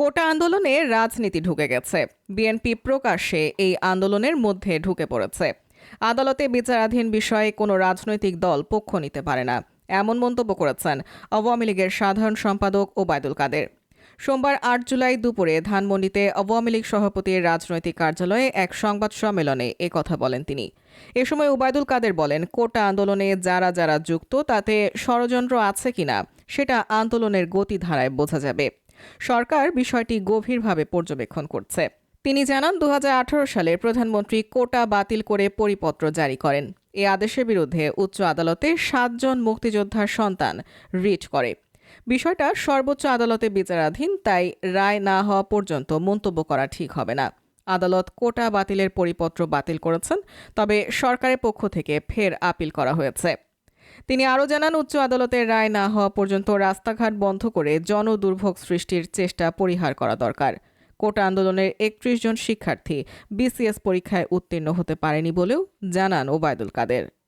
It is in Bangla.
কোটা আন্দোলনে রাজনীতি ঢুকে গেছে। বিএনপি প্রকাশ্যে এই আন্দোলনের মধ্যে ঢুকে পড়েছে। আদালতে বিচারাধীন বিষয়ে কোনো রাজনৈতিক দল পক্ষ নিতে পারে না, এমন মন্তব্য করেছেন আওয়ামী লীগের সাধারণ সম্পাদক ওবায়দুল কাদের। সোমবার আট জুলাই দুপুরে ধানমন্ডিতে আওয়ামী লীগ সভাপতির রাজনৈতিক কার্যালয়ে এক সংবাদ সম্মেলনে এ কথা বলেন তিনি। এ সময় ওবায়দুল কাদের বলেন, কোটা আন্দোলনে যারা যারা যুক্ত তাতে ষড়যন্ত্র আছে কিনা, সেটা আন্দোলনের গতিধারায় বোঝা যাবে। সরকার বিষয়টি গভীরভাবে পর্যবেক্ষণ করছে। তিনি জানান দু হাজার আঠারো সালে প্রধানমন্ত্রী কোটা বাতিল করে পরিপত্র জারি করেন। এ আদেশের বিরুদ্ধে উচ্চ আদালতে সাতজন মুক্তিযোদ্ধার সন্তান রিট করে। বিষয়টা সর্বোচ্চ আদালতে বিচারাধীন, তাই রায় না হওয়া পর্যন্ত মন্তব্য করা ঠিক হবে না। আদালত কোটা বাতিলের পরিপত্র বাতিল করেছেন, তবে সরকারের পক্ষ থেকে ফের আপিল করা হয়েছে। তিনি আরও জানান, উচ্চ আদালতের রায় না হওয়া পর্যন্ত রাস্তাঘাট বন্ধ করে জনদুর্ভোগ সৃষ্টির চেষ্টা পরিহার করা দরকার। কোটা আন্দোলনের একত্রিশ জন শিক্ষার্থী বিসিএস পরীক্ষায় উত্তীর্ণ হতে পারেনি বলেও জানান ওবায়দুল কাদের।